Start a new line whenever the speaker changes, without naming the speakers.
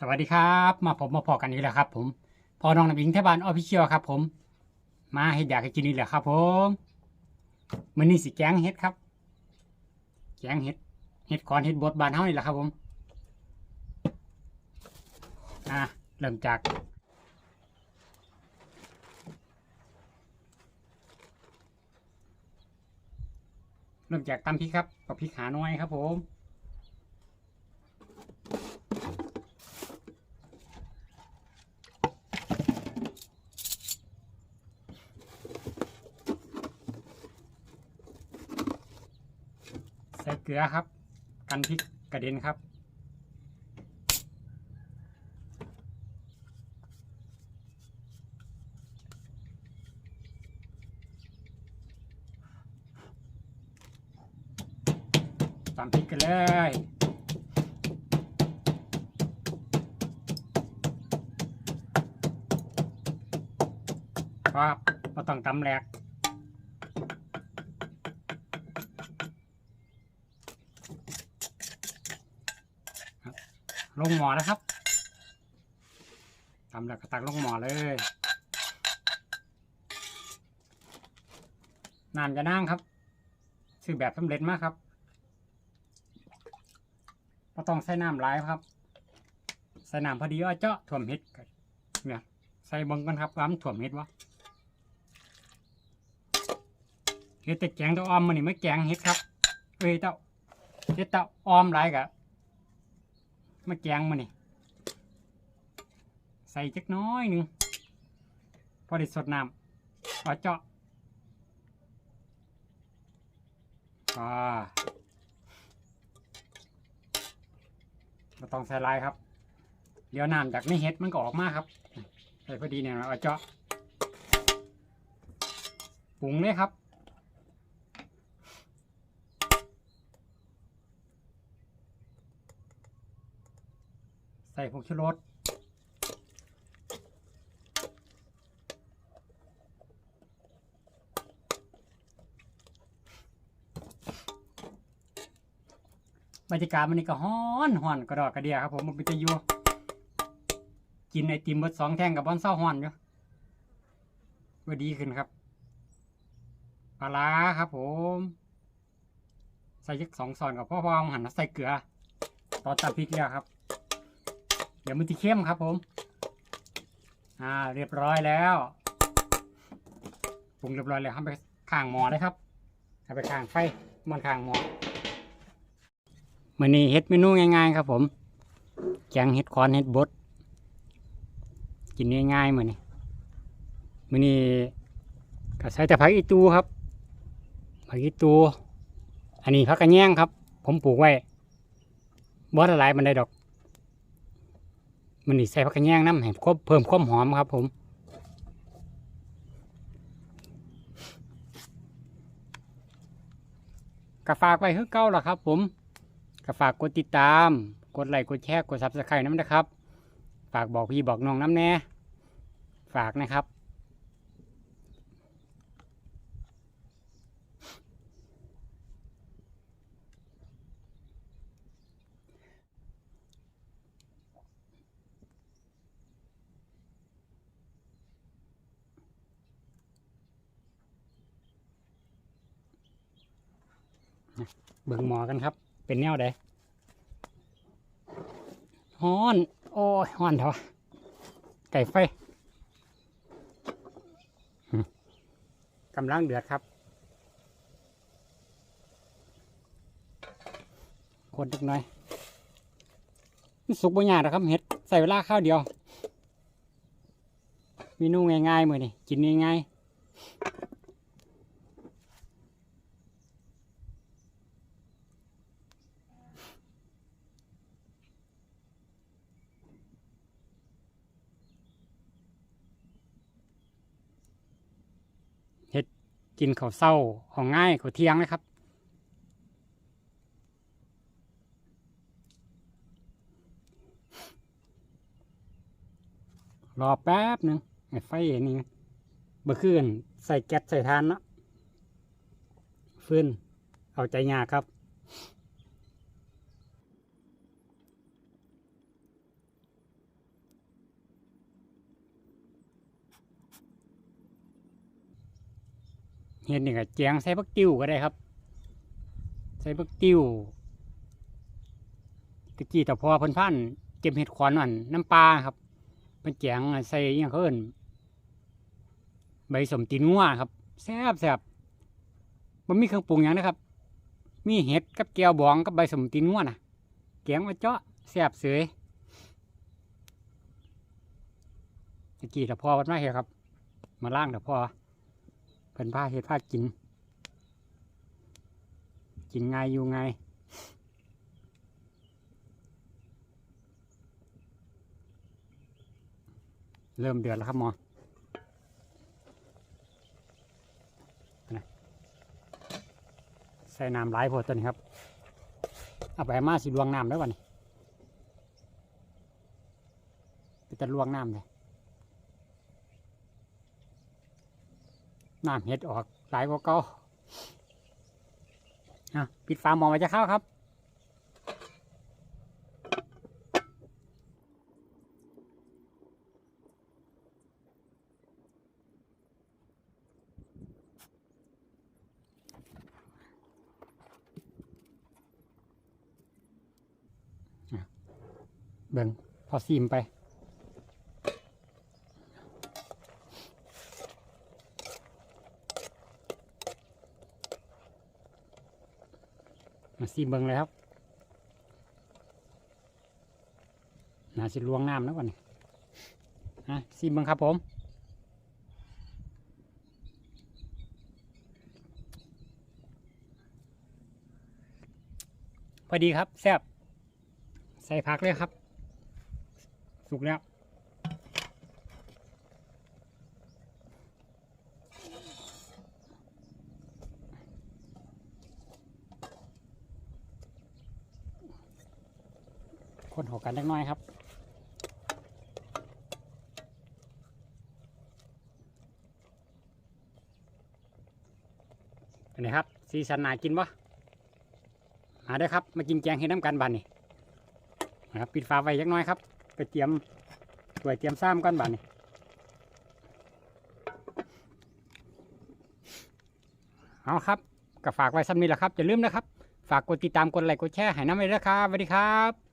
สวัสดีครับ มาผมมาพอกันนี้แหละครับ ผมพอน้องน้ำอิงเทบานออฟฟิเชียลครับ ผม มาเฮ็ดอยากให้กินนี่แหละครับ ผมมื้อนี้สิแกงเฮ็ดครับ แกงเฮ็ดเฮ็ดก่อนเฮ็ดบดบานเฮานี่แหละครับ ผมอะเริ่มจากเริ่มจากตำพริกครับกับพริกหาน้อยครับ ผม เกลือครับ กันพริกกระเด็นครับ ตามพริกกันเลยครับเราต้องตำแหลก ลงหมอนะครับทำแล้วก็ตักลงหมอเลยน้ำจะนั่งครับซื้อแบบสำเร็จมากครับก็ต้องใส่น้ำหลายครับ ใส่น้ำพอดีอ้อเจาะถ่วมเห็ดเนี่ยใส่บังกันครับว่ามันถ่วมเห็ดวะเห็ดแต่แกงเต้าออมมันนี่ไม่แกงเห็ดครับเอ้ยเต้าเห็ดเต้าออมหลายกะ มาแกงมานี่ใส่จักน้อยหนึ่งพอได้สดน้ำพอเจาะอ่าเราต้องใส่ลายครับ เดี๋ยวน้ำจากไม่เฮ็ดมันก็ออกมาครับใส่พอดีเนี่ยเราเอาเจาะปรุงเลยครับ ใส่ผงชูรสบรรยากาศมันนี่ก็ฮ้อนฮ้อนกระดอกกระเดียครับผมมันเป็นจะอยู่กินไอติมเบิดสองแท่งกับบอนเศร้าฮ้อนอยู่ก็ดีขึ้นครับปลาร้าครับผม ใส่ยักสองซอนกับพ่อพ่อหันใส่เกลือ ตอนตัดพริกแล้วครับ เดี๋ยวมันจะเข้มครับผม อ่า เรียบร้อยแล้วปรุงเรียบร้อยแล้วทำไปข้างหม้อเลยครับเอาไปข้างไฟมันข้างหม้อมื่อนี้เฮ็ดเมนูง่ายๆครับผมแกงเฮ็ดคอนเฮ็ดบด กินง่ายๆมือนี้มื่อนี้ก็ใช้แต่ผักอีตูครับผักอีตู อันนี้ผักกระแยงครับ ผมปลูกไว้บดอะไรมันได้ดอก มันนี่ใส่ผักกระแยงน้ำให้ครบเพิ่มความหอมครับผมกระฝากไว้คือเก้าล่ะครับผมกฝากกดติดตาม กดไลค์กดแชร์กดซับสไครต์น้ำนะครับ ฝากบอกพี่บอกน้องน้ำแน่ฝากนะครับ เบิ่งหมอกันครับ เป็นแนวใดฮ้อน โอ้ยฮ้อนเถอะไก่ไฟกำลังเดือดครับคนจักหน่อยสุกบ่ยากนะครับเห็ดใส่เวลาข้าวเดียวเมนูง่ายๆมือนี่กินง่ายๆ กินข้าวเศร้าของง่ายข้าวเที่ยงนะครับ รอแป๊บหนึ่งไฟอันนี้เมื่อขึ้นใส่แก๊สใส่ทานเนาะฟื้นเอาใจยากครับ เห็ดนี่ก็แจงใส่บักติ้วก็ได้ครับ ใส่บักติ้วตะกี้แต่พอเพิ่นพันเก็บเห็ดขอนนั่นน้ำปลาครับเป็นแจงใส่ยังเขาเอินใบสมตีนงัวครับแซ่บแซ่บมันมีเครื่องปรุงหยังนะครับ มีเห็ดกับแก้วบองกับใบสมตีนงัวน่ะแกงมาเจาะแซ่บเสยตะกี้แต่พอเพิ่นมาเฮ็ดครับ มาล่างแต่พอ เพิ่นพาเฮ็ดพากิน กินง่ายอยู่ไงเริ่มเดือดแล้วครับหมอใส่น้ำหลายพดตัวนี้ครับ เอาไปมาสิลวงน้ำได้ป่ะนี่จะลวงน้ำเลย น้ำเห็ดออกหลายกว่าเก่าอะปิดฝาหม้อไว้จะเข้าครับเบิ่งพอซีมไป มาซีเบิงเลยครับน่าสิลวงน้ำแล้วก่อนนี่ฮะซีเบิงครับผมพอดีครับแซ่บใส่ผักเลยครับ สุกแล้ว คนหอ กันเล็กน้อยครับอันนี้ครับสีสันนากินปะมาได้ครับ มากินแกงเห็ดน้ำกันบันนี่นะครับปิดฝาไว้ยักน้อยครับไปเตรียมถ้วยเตรียมซ้ำก้อนบันนี่เอาครับก็ฝากไว้ซ้ำนี้แหละครับอย่าลืมนะครับ ฝากกดติดตามกดไลค์กดแชร์ให้น้ำไว้ด้วยครับสวัสดีครับ